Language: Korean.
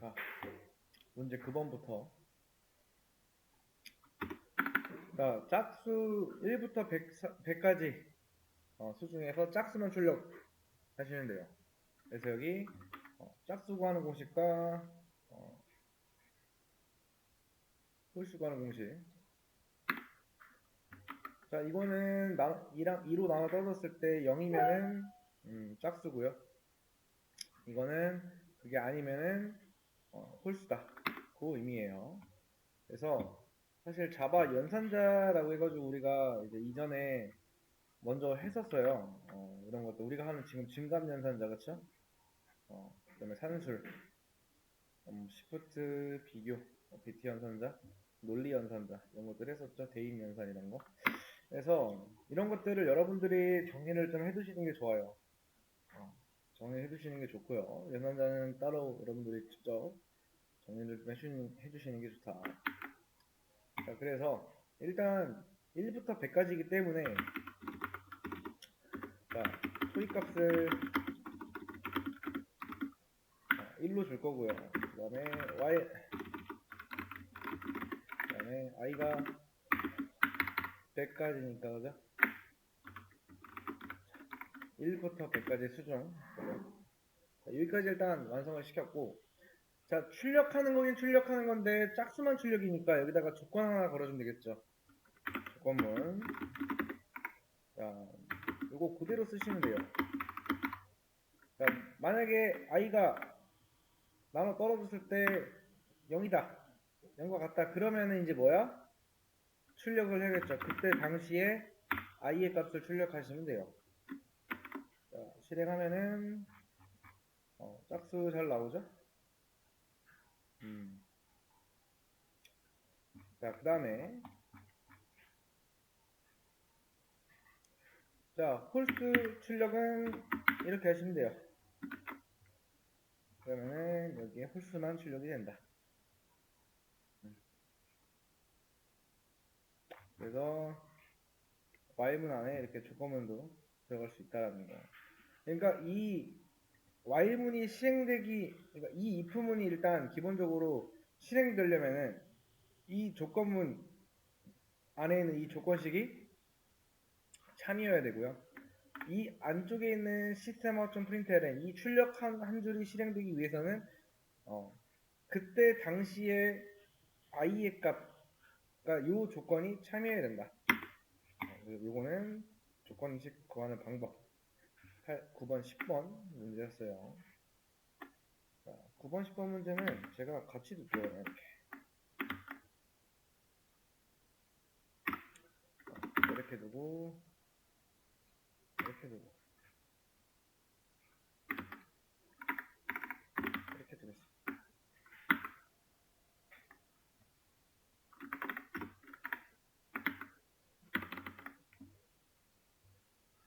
자, 문제 9번부터. 자, 짝수 1부터 100, 까지 수 중에서 짝수만 출력 하시면 돼요. 그래서 여기 어, 짝수 구하는 공식과 어, 홀수 구하는 공식. 자, 이거는 나, 2랑 2로 나눠 떨어졌을 때 0이면은 음, 짝수고요. 이거는 그게 아니면은 어, 홀수다. 그 의미예요. 그래서 사실 자바 연산자라고 해가지고 우리가 이제 이전에 먼저 했었어요. 어, 이런 것도 우리가 하는 지금 증감 연산자 그쵸? 어, 그다음에 산술, 음, 시프트 비교, 어, BT 연산자, 논리 연산자 이런 것들 했었죠. 대입 연산 이런 거. 그래서 이런 것들을 여러분들이 정리를 좀 해두시는 게 좋아요. 어, 정리해 두시는 게 좋고요. 연산자는 따로 여러분들이 직접 정리를 좀 해주시는, 해주시는 게 좋다. 자, 그래서 일단 1부터 100까지이기 때문에 자, 소위값을 1로 줄 거고요. 그 다음에 y 그 다음에 i가 100까지니까 그죠? 1부터 100까지 수정. 자, 여기까지 일단 완성을 시켰고 자 출력하는 거긴 출력하는 건데 짝수만 출력이니까 여기다가 조건 하나 걸어주면 되겠죠. 조건문 자 요거 그대로 쓰시면 돼요. 자 만약에 i가 나눠 떨어졌을 때 0이다. 0과 같다. 그러면은 이제 뭐야? 출력을 해야겠죠. 그때 당시에 i의 값을 출력하시면 돼요. 자 실행하면은 어, 짝수 잘 나오죠 음. 자, 그 다음에 자, 홀수 출력은 이렇게 하시면 돼요. 그러면은 여기에 홀수만 출력이 된다. 음. 그래서 y문 안에 이렇게 조건문도 들어갈 수 있다라는 거. 그러니까 이 y문이 실행되기 그러니까 이 if문이 일단 기본적으로 실행되려면은 이 조건문 안에 있는 이 조건식이 참이어야 되고요. 이 안쪽에 있는 시스템 아웃점 프린트LN 이 출력 한 한 줄이 실행되기 위해서는 어, 그때 당시에 i의 값 그러니까 요 조건이 참여해야 된다. 어, 요거는 조건식 구하는 방법 8, 9번, 10번 문제였어요. 자, 9번, 10번 문제는 제가 같이 둘게요. 이렇게. 자, 이렇게 두고, 이렇게 두고.